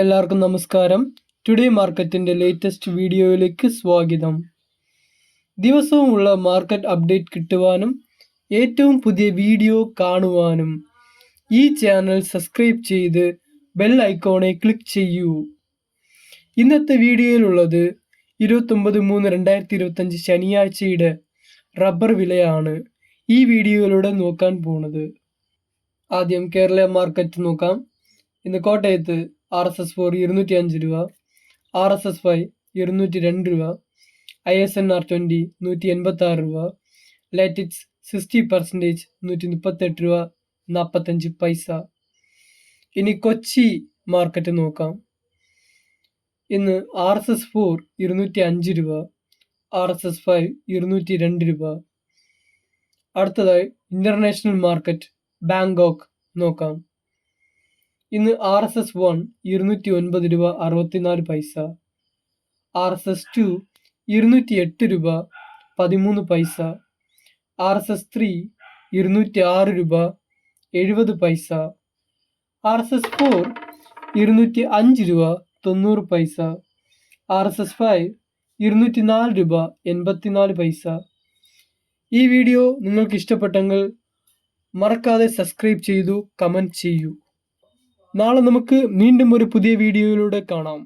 എല്ലാവർക്കും നമസ്കാരം. ടുഡേ മാർക്കറ്റിന്റെ ലേറ്റസ്റ്റ് വീഡിയോയിലേക്ക് സ്വാഗതം. ദിവസവുമുള്ള മാർക്കറ്റ് അപ്ഡേറ്റ് കിട്ടുവാനും ഏറ്റവും പുതിയ വീഡിയോ കാണുവാനും ഈ ചാനൽ സബ്സ്ക്രൈബ് ചെയ്ത് ബെൽ ഐക്കോണെ ക്ലിക്ക് ചെയ്യൂ. ഇന്നത്തെ വീഡിയോയിലുള്ളത് ഇരുപത്തൊമ്പത് മൂന്ന് രണ്ടായിരത്തി ഇരുപത്തഞ്ച് ശനിയാഴ്ചയുടെ റബ്ബർ വിലയാണ് ഈ വീഡിയോയിലൂടെ നോക്കാൻ പോണത്. ആദ്യം കേരള മാർക്കറ്റ് നോക്കാം. ഇന്ന് കോട്ടയത്ത് ആർ എസ് എസ് ഫോർ ഇരുന്നൂറ്റി അഞ്ച് രൂപ ആർ എസ് എസ് ഫൈവ് ഇരുന്നൂറ്റി രണ്ട് രൂപ I S N R twenty നൂറ്റി എൺപത്തി ആറ് രൂപ ലാറ്റിക്സ് സിക്സ്റ്റി പെർസെന്റേജ് നൂറ്റി മുപ്പത്തെട്ട് രൂപ നാൽപ്പത്തഞ്ച് പൈസ. ഇനി കൊച്ചി മാർക്കറ്റ് നോക്കാം. ഇന്ന് ആർ എസ് എസ് ഫോർ ഇരുന്നൂറ്റി അഞ്ച് രൂപ ആർ എസ് എസ് ഫൈവ് ഇരുന്നൂറ്റി രണ്ട് രൂപ. അടുത്തതായി ഇന്റർനാഷണൽ മാർക്കറ്റ് ബാങ്കോക്ക് നോക്കാം. ഇന്ന് ആർ എസ് എസ് വൺ ഇരുന്നൂറ്റി ഒൻപത് രൂപ അറുപത്തിനാല് പൈസ. ആർ എസ് എസ് ടു ഇരുന്നൂറ്റി എട്ട് രൂപ പതിമൂന്ന് പൈസ. ആർ എസ് എസ് ത്രീ ഇരുന്നൂറ്റി ആറ് രൂപ എഴുപത് പൈസ. ആർ എസ് എസ് ഫോർ ഇരുന്നൂറ്റി അഞ്ച് രൂപ തൊണ്ണൂറ് പൈസ. ആർ എസ് എസ് ഫൈവ് ഇരുന്നൂറ്റി നാല് രൂപ എൺപത്തിനാല് പൈസ. ഈ വീഡിയോ നിങ്ങൾക്ക് ഇഷ്ടപ്പെട്ടെങ്കിൽ മറക്കാതെ സബ്സ്ക്രൈബ് ചെയ്തു കമന്റ് ചെയ്യൂ. നാളെ നമുക്ക് വീണ്ടും ഒരു പുതിയ വീഡിയോയിലൂടെ കാണാം.